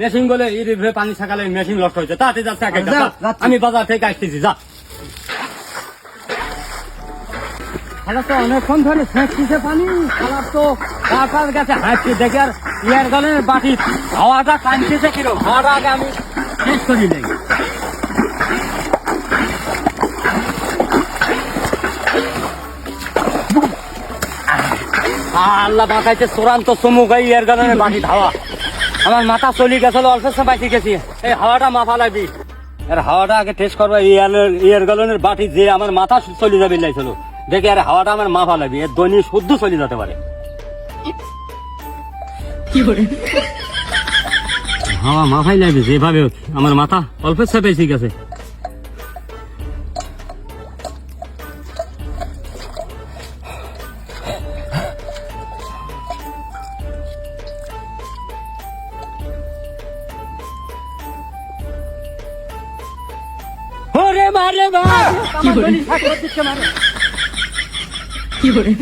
Machine বলে পানি ছাকালে machine নষ্ট হয়েছে। তাতে যাচ্ছে। যাচ্ছি। আমি বাজার থেকে আসতেছি যা। খালা তো অনেকক্ষণ ধরে ছেঁকতেছে পানি। খালার তো কাকার কাছে হাঁটছে দেখে আর ইয়ার গলে বাটি হাওয়াটা টানতেছে কিরম। হাওয়াটা আগে আমি শেষ করি নেই। আল্লাহ বাঁকাইছে চূড়ান্ত ইয়ার ধাওয়া। আমার মাথা চলি গেছিল অল্প গেছি। এই হাওয়াটা মাথা লাগবি আর হাওয়াটা আগে টেস্ট করব ইয়ার ইয়ার গলনের বাটি যে আমার মাথা চলে যাবে লাইছিল দেখে আর হাওয়াটা আমার মাথা লাগবে এর দৈনিক শুদ্ধ চলে যেতে পারে। হাওয়া মাথায় লাগবে যেভাবে আমার মাথা অল্প চেপে ঠিক আছে ওরে মারে মা কি গলি কি মারে।